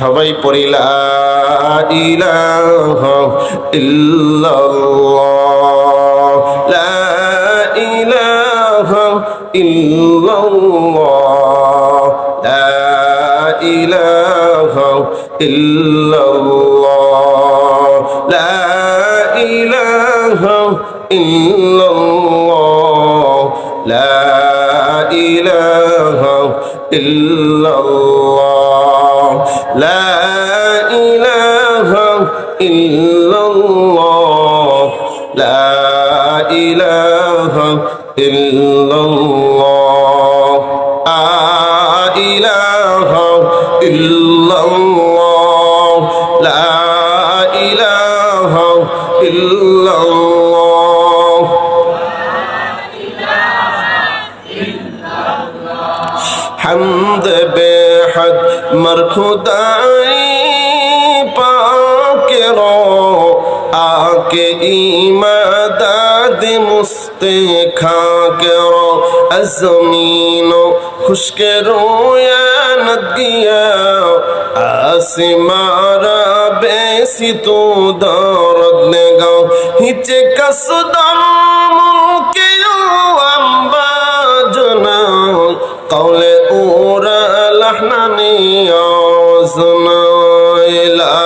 সবাই পড়িলা ইলাহা ইল্লাল্লাহ লা ইলাহা ইল্লাল্লাহ লা ইলাহা ইল্লাল্লাহ লা ইলাহা ইল্লাল্লাহ লা ইলাহা ইল্লাল্লাহ إلا الله لا إله إلا الله لا إله إلا الله لا إله إلا الله حمد بحد مرخدائی پاک رو আকে ইমাদাদ মুস্তে খাকের আজমিন খুশকের নদিয়া আসিমারা বেসি তো দরদ নেগাও। হিচে কাসদম মুকেও আম্বা জনাও কলে ওরা লাহনানি আজনা ইলা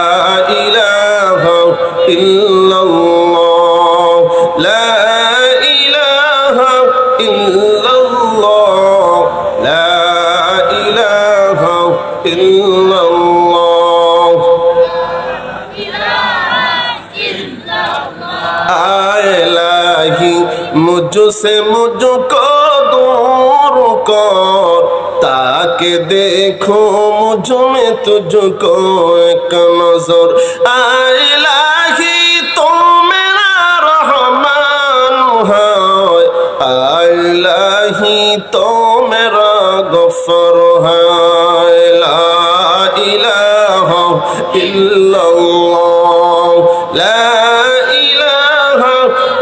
إلا الله آلہی مجھ سے مجھ کو دور کر تاکہ دیکھو مجھ میں تجھ کو ایک نظر آلہی تو میرا رحمان ہے آلہی تو میرا غفر ہے إله إلا الله. لا إله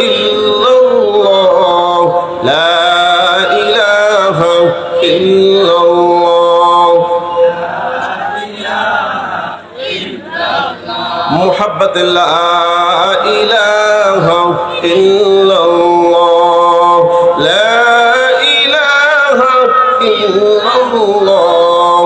إلا الله. لا إله إلا الله. محبة لا إله إلا الله. لا إله إلا الله.